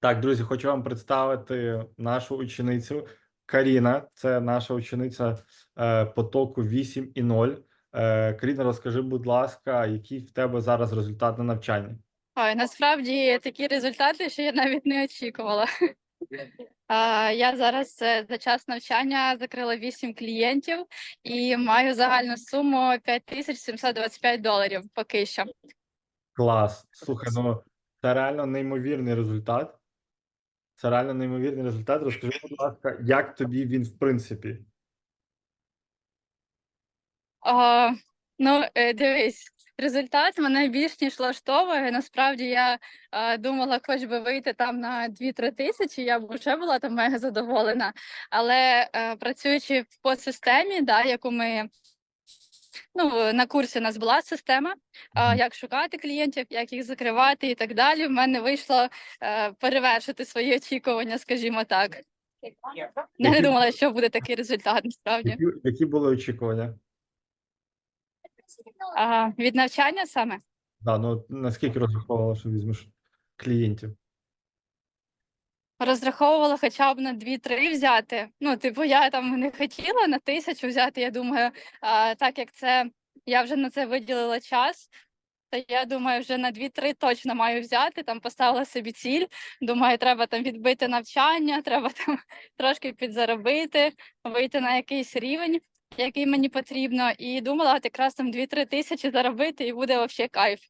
Так, друзі, хочу вам представити нашу ученицю Каріна. Це наша учениця е, потоку 8 і 0. Е, Каріна, розкажи, будь ласка, який в тебе зараз результат на навчанні? Ой, насправді такі результати, що я навіть не очікувала. А, Я зараз е, за час навчання закрила 8 клієнтів і маю загальну суму 5725 доларів поки що. Клас. Слухай, ну це реально неймовірний результат. Це реально неймовірний результат. Розкажи, будь ласка, як тобі він в принципі? А, Ну, е, дивись, результат мене більш ніж влаштовує. Насправді я а, думала, хоч би вийти там на 2-3 тисячі, я б вже була там мега задоволена. Але е, працюючи по системі, да, яку ми ну, на курсі у нас була система, як шукати клієнтів, як їх закривати і так далі. В мене вийшло е, перевершити свої очікування, скажімо так. Я не думала, що буде такий результат насправді. Які, які були очікування? А, від навчання саме. Да, ну наскільки розраховувала, що візьмеш клієнтів? Розраховувала хоча б на 2-3 взяти. Ну, типу, я там не хотіла на тисячу взяти. Я думаю, а, так як це я вже на це виділила час, то я думаю, вже на 2-3 точно маю взяти. Там поставила собі ціль. Думаю, треба там відбити навчання, треба там трошки підзаробити, вийти на якийсь рівень, який мені потрібно. І думала, якраз там 2-3 тисячі заробити, і буде взагалі кайф.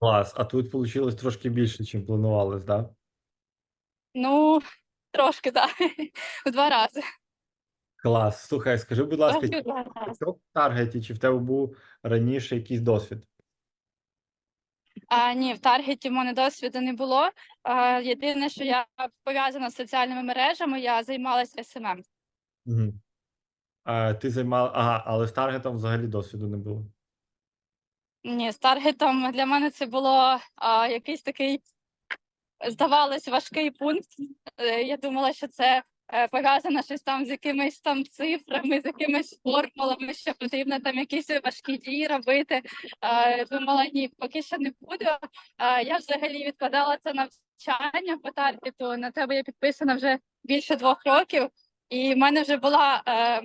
Клас. А тут вийшло трошки більше, ніж планувалось, так? Ну, трошки, так. В два рази. Клас. Слухай, скажи, будь ласка, Трошки в два рази. в таргеті, чи в тебе був раніше якийсь досвід? А, ні, в таргеті в мене досвіду не було. А, єдине, що я пов'язана з соціальними мережами, я займалася СММ. Угу. А, ти займала. Ага, але з таргетом взагалі досвіду не було. Ні, з таргетом для мене це було а, якийсь такий, здавалось, важкий пункт. Е, Я думала, що це е, пов'язано щось там з якимись там цифрами, з якимись формулами, що потрібно там якісь важкі дії робити. Думала, ні, поки що не буду. Я взагалі відкладала це навчання по таргету. На тебе я підписана вже більше двох років, і в мене вже була е,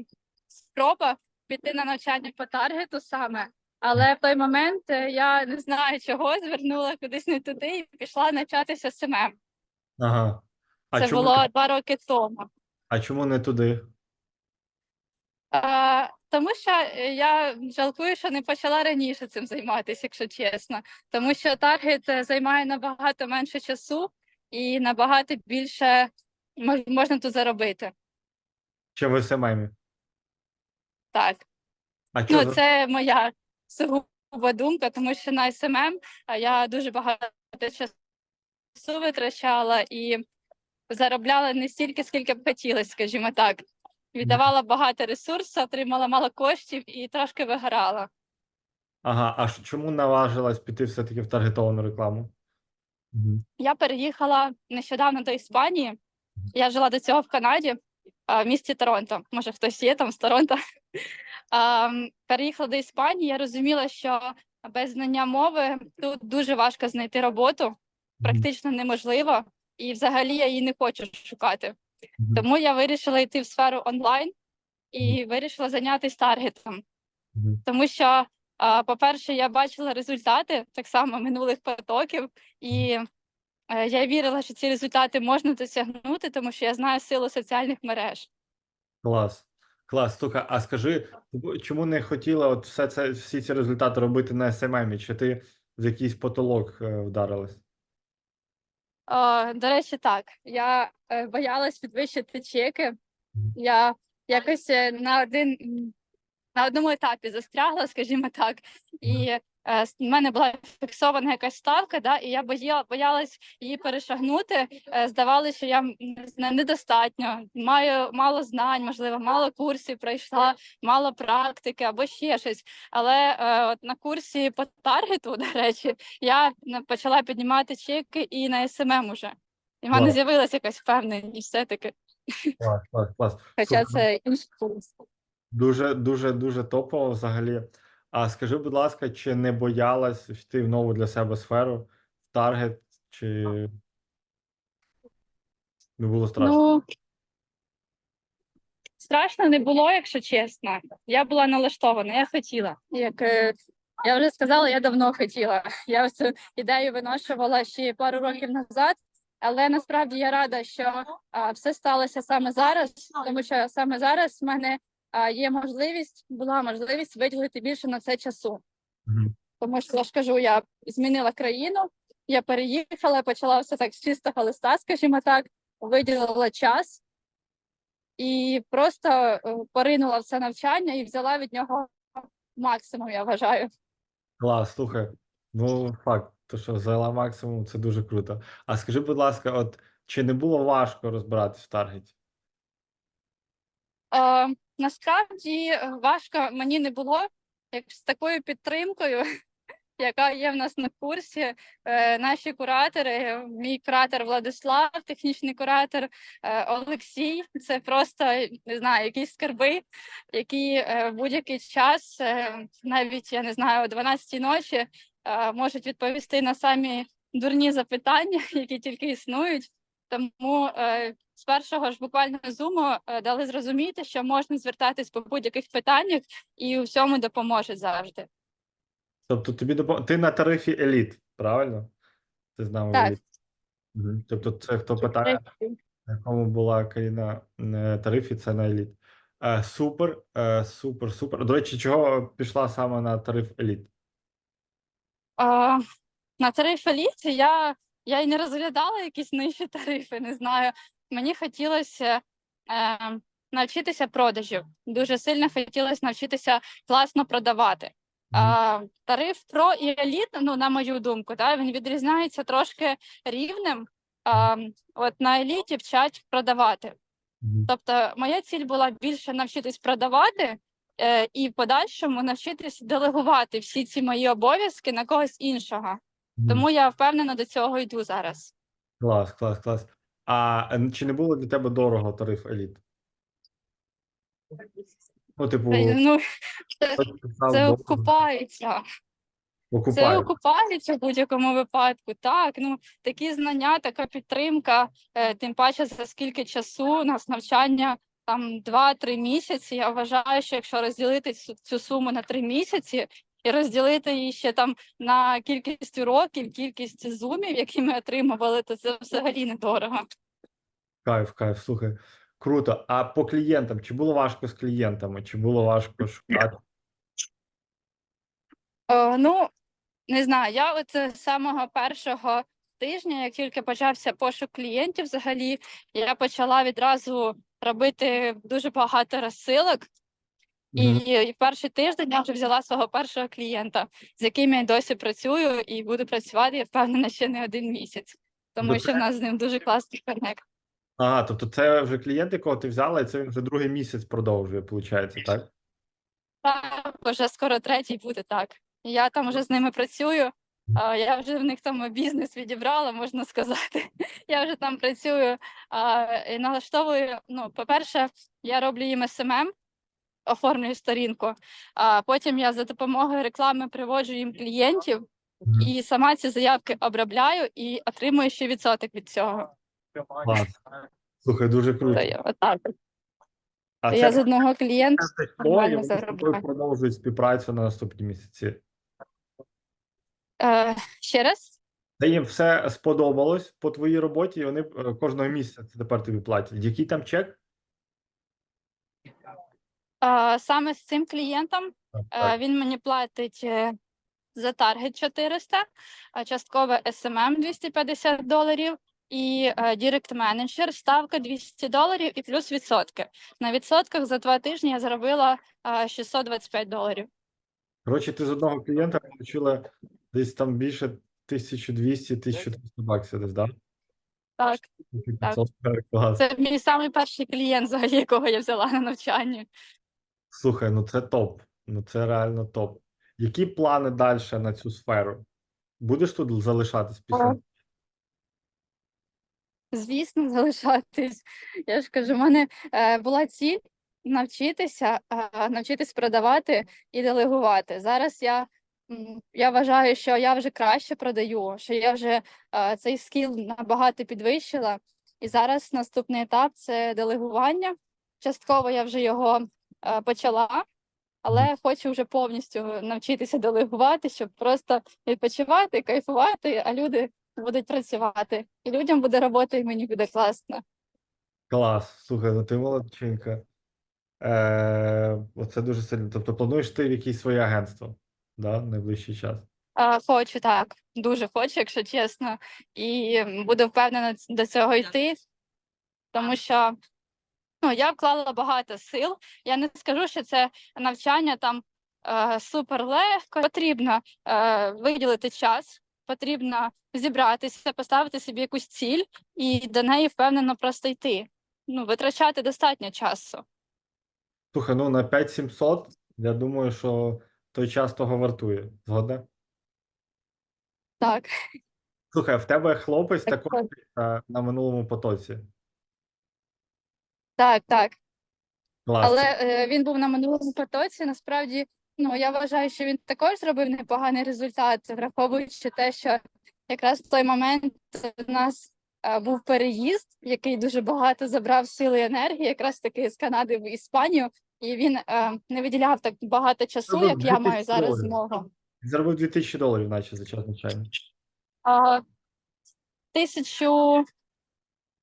спроба піти на навчання по таргету саме. Але в той момент е, я не знаю чого, звернула кудись не туди і пішла навчатися СММ. Ага. А Це чому, було два роки тому. а чому не туди? А, тому що е, я жалкую, що не почала раніше цим займатися, якщо чесно. Тому що таргет е, займає набагато менше часу і набагато більше мож- можна тут заробити. Чи в СММі? Так. А Ну, це моя сугуба думка, тому що на СММ я дуже багато часу витрачала і заробляла не стільки, скільки б хотілося, скажімо так. Віддавала багато ресурсу, отримала мало коштів і трошки вигорала. Ага, а чому наважилась піти все-таки в таргетовану рекламу? Я переїхала нещодавно до Іспанії. Я жила до цього в Канаді, в місті Торонто. Може, хтось є там з Торонто. А, м, Переїхала до Іспанії. Я розуміла, що без знання мови тут дуже важко знайти роботу, практично неможливо, і взагалі я її не хочу шукати. Тому я вирішила йти в сферу онлайн і вирішила зайнятися таргетом. Тому що, по-перше, я бачила результати так само минулих потоків, і е, я вірила, що ці результати можна досягнути, тому що я знаю силу соціальних мереж. Клас. Клас. Слухай, а скажи, чому не хотіла от все це, всі ці результати робити на СММі? Чи ти в якийсь потолок е, вдарилась? О, до речі, так. Я е, боялась підвищити чеки. Я якось е, на один на одному етапі застрягла, скажімо так, і в мене була фіксована якась ставка, да, і я боя, боялась її перешагнути. Е, Здавалося, що я не недостатньо, маю мало знань, можливо, мало курсів пройшла, мало практики або ще щось. Але е, от на курсі по таргету, до речі, я почала піднімати чеки і на СММ уже. І в мене з'явилася якась впевненість все-таки, Клас, клас, клас. хоча це інший курс. Дуже, дуже, дуже топово взагалі. А скажи, будь ласка, чи не боялась йти в нову для себе сферу, в таргет, чи Не було страшно. Ну страшно не було, якщо чесно. Я була налаштована, я хотіла. Як е, я вже сказала, я давно хотіла. Я цю ідею виношувала ще пару років назад, але насправді я рада, що а, все сталося саме зараз, тому що саме зараз в мене є можливість, була можливість виділити більше на це часу. Мгм. Тому що я ж кажу, я змінила країну, я переїхала, почала все так з чистого листа, скажімо так, виділила час і просто е, поринула в це навчання і взяла від нього максимум, я вважаю. Клас, слухай. Ну, факт, то що взяла максимум, це дуже круто. А скажи, будь ласка, от чи не було важко розбиратись в таргеті? Е, насправді е, важко мені не було, як з такою підтримкою, яка є в нас на курсі. Е, наші куратори, мій куратор Владислав, технічний куратор е, Олексій. Це просто не знаю, якісь скарби, які в будь-який час, навіть я не знаю, о 12 ночі можуть відповісти на самі дурні запитання, які тільки існують. Тому з першого ж буквально зуму е, дали зрозуміти, що можна звертатись по будь-яких питаннях і у всьому допоможуть завжди. Тобто тобі допом... ти на тарифі еліт, правильно? Ти з нами Так. еліт. Тобто, це хто питає, на якому була Каріна е, тарифі, це на еліт. Е, супер, е, супер, супер. До речі, чого пішла саме на тариф еліт? А, на тариф еліт я, я й не розглядала якісь нижчі тарифи, не знаю. Мені хотілося е, навчитися продажів. Дуже сильно хотілося навчитися класно продавати. А, тариф про і еліт, ну на мою думку, да, він відрізняється трошки рівнем. А, от на еліті вчать продавати. Тобто, моя ціль була більше навчитись продавати е, і в подальшому навчитись делегувати всі ці мої обов'язки на когось іншого. Тому я впевнена до цього йду зараз. Клас, клас, клас. А е, чи не було для тебе дорого тариф еліт? Ну, типу, Та й, Ну, це, хтось писав це дорого, окупається. Це окупає. окупається в будь-якому випадку. Так, ну такі знання, така підтримка, е, тим паче за скільки часу у нас навчання там 2-3 місяці. Я вважаю, що якщо розділити цю, цю суму на 3 місяці і розділити її ще там на кількість уроків, кількість зумів, які ми отримували, то це взагалі недорого. Кайф, кайф, слухай. Круто. А по клієнтам, чи було важко з клієнтами? Чи було важко шукати? Е, ну, не знаю, я от з самого першого тижня, як тільки почався пошук клієнтів, взагалі, я почала відразу робити дуже багато розсилок. І, Мгм. і перший тиждень я вже взяла свого першого клієнта, з яким я досі працюю і буду працювати, я впевнена, ще не один місяць, тому Бо що в нас з ним дуже класний коннект. Ага, тобто це вже клієнт, якого ти взяла, і це він вже другий місяць продовжує, виходить, так? Так, вже скоро третій буде так. Я там вже з ними працюю. Я вже в них там бізнес відібрала, можна сказати. Я вже там працюю і налаштовую. Ну, по-перше, я роблю їм СММ, оформлюю сторінку. А потім я за допомогою реклами приводжу їм клієнтів і сама ці заявки обробляю і отримую ще відсоток від цього. Клас. Слухай, дуже То круто. я отак. А я з одного клієнта нормально заробляю. продовжують співпрацю на наступні місяці. Е, ще раз. Та їм все сподобалось по твоїй роботі, і вони е, кожного місяця тепер тобі платять. Який там чек? Саме з цим клієнтом Так, е, він мені платить е, за таргет 400, а часткове SMM 250 доларів і е, Direct Manager ставка 200 доларів і плюс відсотки. На відсотках за два тижні я заробила е, 625 доларів. Коротше, ти з одного клієнта отримала десь там більше 1200-1300 баксів десь, да? Так, 1500. Клас. це мій самий перший клієнт, взагалі, якого я взяла на навчання. Слухай, ну це топ. Ну це реально топ. Які плани далі на цю сферу? Будеш тут залишатись після? О. Звісно, залишатись. Я ж кажу, в мене е, була ціль навчитися, е, навчитись продавати і делегувати. Зараз я, я вважаю, що я вже краще продаю, що я вже е, цей скіл набагато підвищила. І зараз наступний етап це делегування. Частково я вже його е, почала, але хочу вже повністю навчитися делегувати, щоб просто відпочивати, кайфувати, а люди будуть працювати. І людям буде робота, і мені буде класно. Клас. Слухай, ну ти молодчинка. Е, оце дуже сильно. Тобто плануєш ти в якесь своє агентство, да, в найближчий час. Е, Хочу так, дуже хочу, якщо чесно, і буду впевнена до цього йти, тому що ну, я вклала багато сил. Я не скажу, що це навчання там е, супер легко. Потрібно е, виділити час, потрібно зібратися, поставити собі якусь ціль і до неї впевнено просто йти. Ну, витрачати достатньо часу. Слухай, ну на 5700, я думаю, що той час того вартує. Згодна? Так, Слухай, в тебе хлопець Так, також так. е, на минулому потоці. Так, так. Клас. Але е, він був на минулому потоці. Насправді, ну я вважаю, що він також зробив непоганий результат, враховуючи те, що якраз в той момент у нас е, був переїзд, який дуже багато забрав сили і енергії, якраз таки з Канади в Іспанію, і він е, не виділяв так багато часу, Зробив як я маю 2000 зараз доларів. змогу. Заробив 2000 доларів, наче за час навчання. А, Тисячу.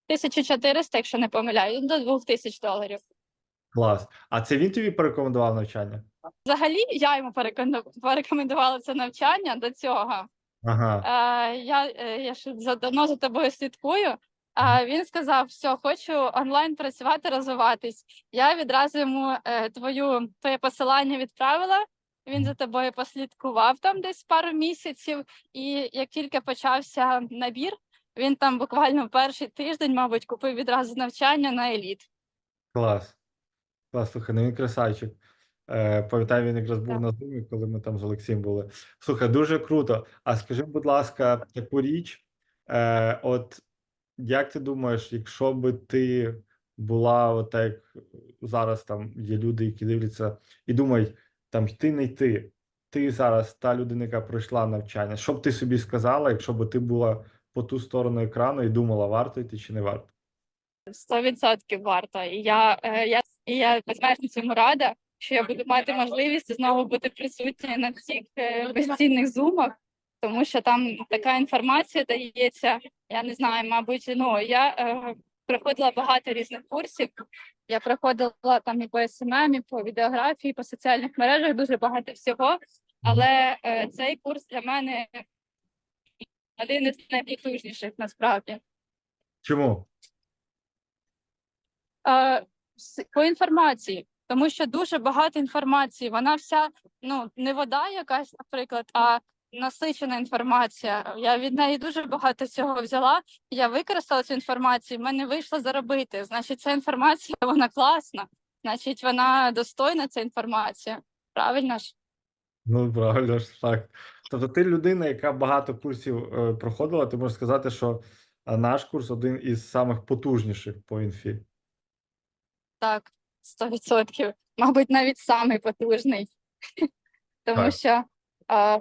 1400, якщо не помиляю, до 2000 доларів. Клас. А це він тобі порекомендував навчання? Взагалі, я йому порекоменду- порекомендувала це навчання до цього. Ага. Е, я, е, я давно за тобою слідкую. А він сказав: все, хочу онлайн працювати, розвиватись. Я відразу йому е, твою твоє посилання відправила. Він за тобою послідкував там десь пару місяців, і як тільки почався набір, він там буквально перший тиждень, мабуть, купив відразу навчання на еліт. Клас. Клас, слухай, ну він красавчик. Е, пам'ятаю, він якраз був Так. на зумі, коли ми там з Олексієм були. Слухай, дуже круто. А скажи, будь ласка, таку річ, е, от як ти думаєш, якщо би ти була, от як зараз там є люди, які дивляться і думають, там йти не йти, ти зараз та людина, яка пройшла навчання, що б ти собі сказала, якщо б ти була по ту сторону екрану і думала, варто йти чи не варто? Сто відсотків варто. І я, е, я, я безмежно цьому рада, що я буду мати можливість знову бути присутня на е, безцінних зумах, тому що там така інформація дається. Я не знаю, мабуть, ну я е, проходила багато різних курсів. Я проходила там і по СММ, і по відеографії, по соціальних мережах, дуже багато всього. Але е, цей курс для мене один із найпотужніших насправді. Чому? С- по інформації, тому що дуже багато інформації. Вона вся ну не вода, якась, наприклад, а насичена інформація. Я від неї дуже багато всього взяла. Я використала цю інформацію. в мене вийшло заробити. Значить, ця інформація вона класна. Значить, вона достойна. Ця інформація. Правильно ж? Ну, правильно ж так. Тобто, ти людина, яка багато курсів е, проходила, ти можеш сказати, що е, наш курс один із самих потужніших по інфі. Так, 100%. Мабуть, навіть самий потужний. Тому Так. що а,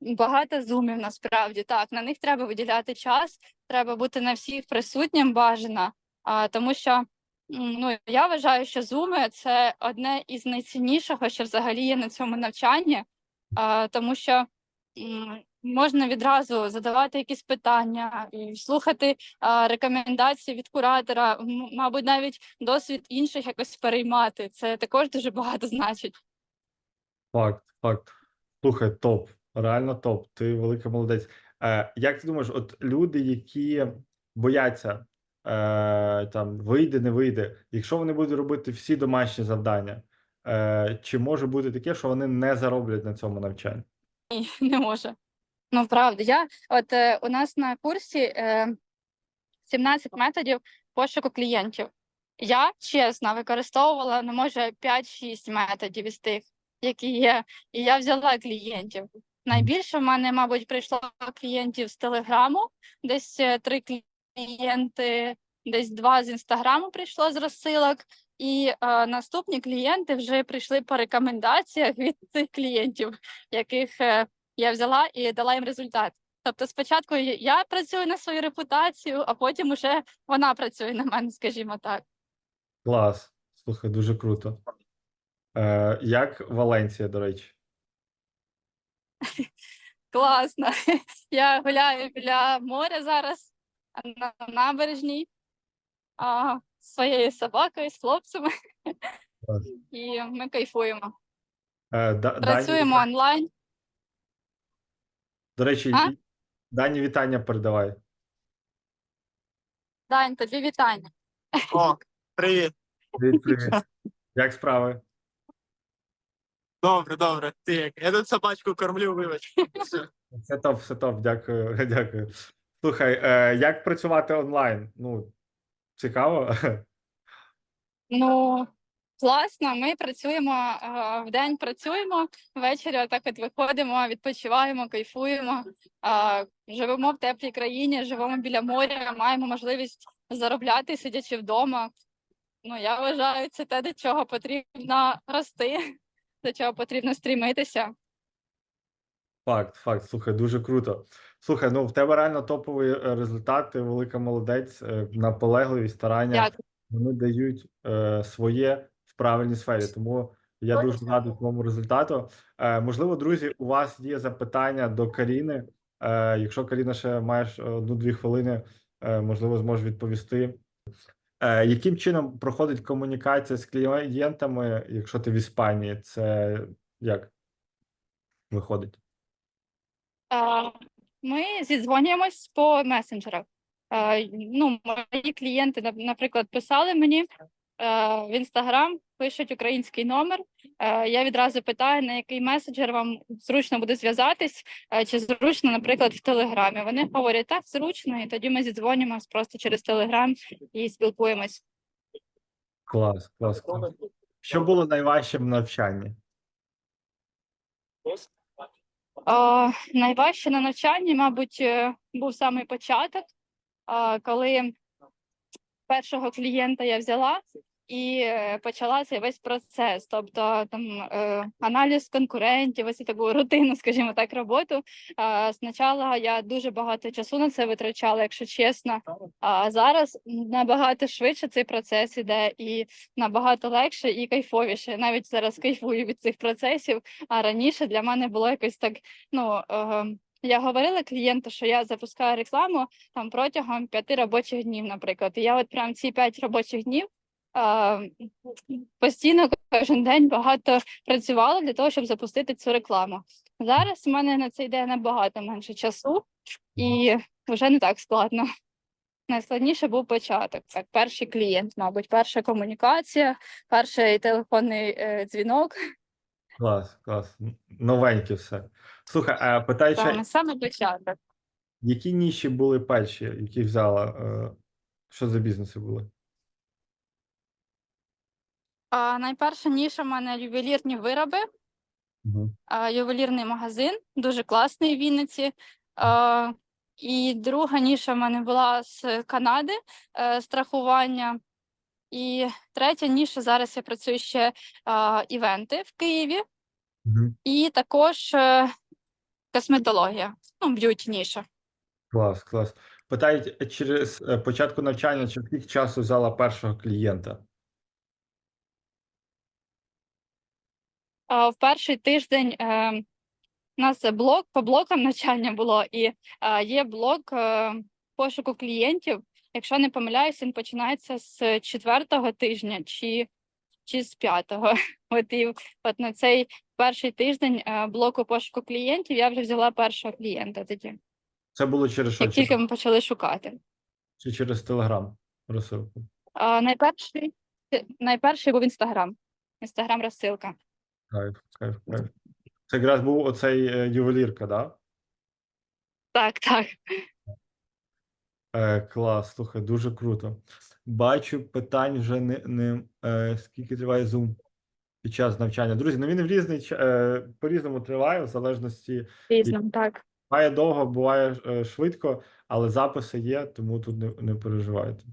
багато зумів насправді так, на них треба виділяти час, треба бути на всіх присутнім бажано. А, тому що ну, я вважаю, що зуми це одне із найціннішого, що взагалі є на цьому навчанні, а, тому що можна відразу задавати якісь питання і слухати а, рекомендації від куратора, мабуть, навіть досвід інших якось переймати. Це також дуже багато значить. Факт, факт. Слухай, топ, реально топ. Ти велика молодець. Е, як ти думаєш, от люди, які бояться е, там вийде, не вийде, якщо вони будуть робити всі домашні завдання, е, чи може бути таке, що вони не зароблять на цьому навчанні? Ні, не може. Ну, правда, я от е, у нас на курсі е, 17 методів пошуку клієнтів. Я чесно використовувала, ну, може, 5-6 методів із тих, які є, і я взяла клієнтів. Найбільше в мене, мабуть, прийшло клієнтів з Телеграму, десь е, три клієнти, десь два з інстаграму прийшло з розсилок. І е, наступні клієнти вже прийшли по рекомендаціях від цих клієнтів, яких е, я взяла і дала їм результат. Тобто, спочатку я- працюю на свою репутацію, а потім уже вона працює на мене, скажімо так. Клас. Слухай, дуже круто. Е, як Валенція, до речі? Класно. Я гуляю біля моря зараз на набережній а, з своєю собакою, з хлопцями, і ми кайфуємо. Е, Да- Дані, Працюємо онлайн. до речі, А? Дані вітання передавай. Дань, тобі вітання. О, привіт. Привіт, привіт. Як справи? Добре, добре. Ти як? Я тут собачку кормлю, вибач. Все. Все топ, все топ, дякую, дякую. Слухай, е, як працювати онлайн? Ну, цікаво. Ну, класно, ми працюємо е, вдень працюємо, ввечері отак от виходимо, відпочиваємо, кайфуємо, живемо в теплій країні, живемо біля моря, маємо можливість заробляти, сидячи вдома. Ну, я вважаю, це те, до чого потрібно рости, до чого потрібно стрімитися. Факт, факт. Слухай, дуже круто. Слухай, ну в тебе реально топові е, результати, велика молодець, е, наполегливість, старання. Дякую. Вони дають е, своє в правильній сфері. Тому я дуже радий твоєму результату. Е, можливо, друзі, у вас є запитання до Каріни. Е, якщо Каріна ще маєш одну-дві хвилини, е, можливо, зможе відповісти. Е, яким чином проходить комунікація з клієнтами, якщо ти в Іспанії? Це як виходить? Ми зідзвонюємось по месенджерах. Ну, мої клієнти, наприклад, писали мені в інстаграм, пишуть український номер. Я відразу питаю, на який месенджер вам зручно буде зв'язатись, чи зручно, наприклад, в Телеграмі. Вони говорять, так, зручно, і тоді ми зідзвонюємось просто через Телеграм і спілкуємось. Клас, клас, клас. Що було найважче в навчанні? Найважче на навчанні, мабуть, е, був самий початок, коли першого клієнта я взяла і е, почала цей весь процес. Тобто там е, аналіз конкурентів, ось таку рутину, скажімо так, роботу. Спочатку я дуже багато часу на це витрачала, якщо чесно. А зараз набагато швидше цей процес іде і набагато легше і кайфовіше. Навіть зараз кайфую від цих процесів. А раніше для мене було якось так. Ну я говорила клієнту, що я запускаю рекламу там протягом п'яти робочих днів, наприклад. І я от прям ці п'ять робочих днів. Постійно кожен день багато працювала для того, щоб запустити цю рекламу. Зараз в мене на це йде набагато менше часу, і вже не так складно. Найскладніше був початок. Так, перший клієнт, мабуть, перша комунікація, перший телефонний е, дзвінок. Клас, клас. Новеньке все. Слухай, а питаю, ще, Саме саме початок. які ніші були перші, які взяла? е, Що за бізнеси були? А, найперша ніша в мене ювелірні вироби, а, ювелірний магазин, дуже класний в Вінниці. А, і друга ніша в мене була з Канади е, страхування. І третя ніша зараз я працюю ще а, івенти в Києві, Мгм. і також е, косметологія, ну, б'юті ніша. Клас, клас. Питають е, через е, початку навчання, чи скільки часу взяла першого клієнта? В перший тиждень е, у нас блок по блокам навчання було, і е, є блок е, пошуку клієнтів. Якщо не помиляюсь, він починається з четвертого тижня чи, чи з п'ятого. От і от на цей перший тиждень е, блоку пошуку клієнтів я вже взяла першого клієнта тоді, Це було через що? як тільки ми почали шукати. чи через Телеграм розсилку? А, найперший, найперший був інстаграм. Інстаграм розсилка. Кайф, кайф, кайф. Це якраз був оцей е, ювелірка, да? Так, так. Е, клас, слухай, дуже круто. Бачу питань вже не, не е, скільки триває Zoom під час навчання. Друзі, ну він в різний е, по-різному триває, в залежності. Різним, так. Буває довго, буває е, швидко, але записи є, тому тут не, не переживайте.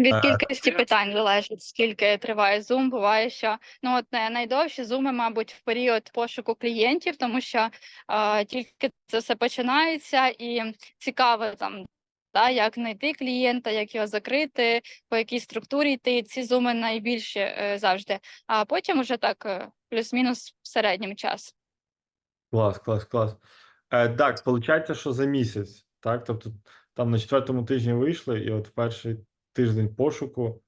Від Е, кількості питань залежить, скільки триває зум. Буває, що ну от е, найдовші зуми, мабуть, в період пошуку клієнтів, тому що е, тільки це все починається, і цікаво там. Та, як знайти клієнта, як його закрити, по якій структурі йти. Ці зуми найбільші е, завжди. А потім уже так е, плюс-мінус в середньому час. Клас, клас, клас. Е, так, виходить, що за місяць, так? Тобто там на четвертому тижні вийшли, і от в перший тиждень пошуку,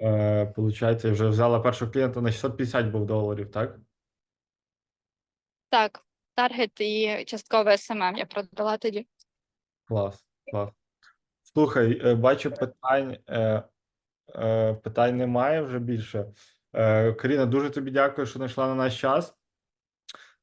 е, виходить, вже взяла першого клієнта на 650 був доларів, так? Так, таргет і часткове СММ я продала тоді. Клас, клас. Слухай, е, бачу питань, е, е, питань немає вже більше. Е, Каріна, дуже тобі дякую, що знайшла на наш час.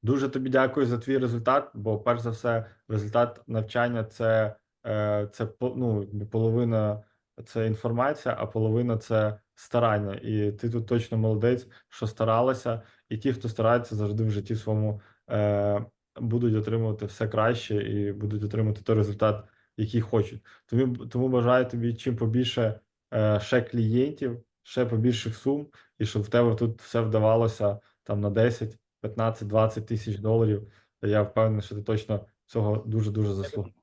Дуже тобі дякую за твій результат, бо перш за все, результат навчання це, е, це ну, половина це інформація, а половина це старання. І ти тут точно молодець, що старалася, і ті, хто старається, завжди в житті своєму е, будуть отримувати все краще і будуть отримати той результат, який хочуть. Тому, тому бажаю тобі чим побільше е, ще клієнтів, ще побільших сум, і щоб в тебе тут все вдавалося там на 10, 15, 20 тисяч доларів. Я впевнений, що ти точно цього дуже-дуже заслуговуєш.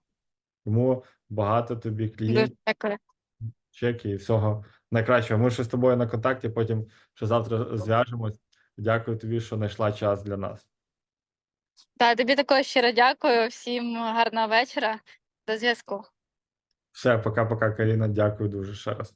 Тому багато тобі Дуже клієнтів, чеки і всього найкращого. Ми ще з тобою на контакті, потім ще завтра зв'яжемось. Дякую тобі, що знайшла час для нас. Та тобі також щиро дякую. Всім гарного вечора. До зв'язку. Все, пока-пока, Каріна. Дякую дуже ще раз.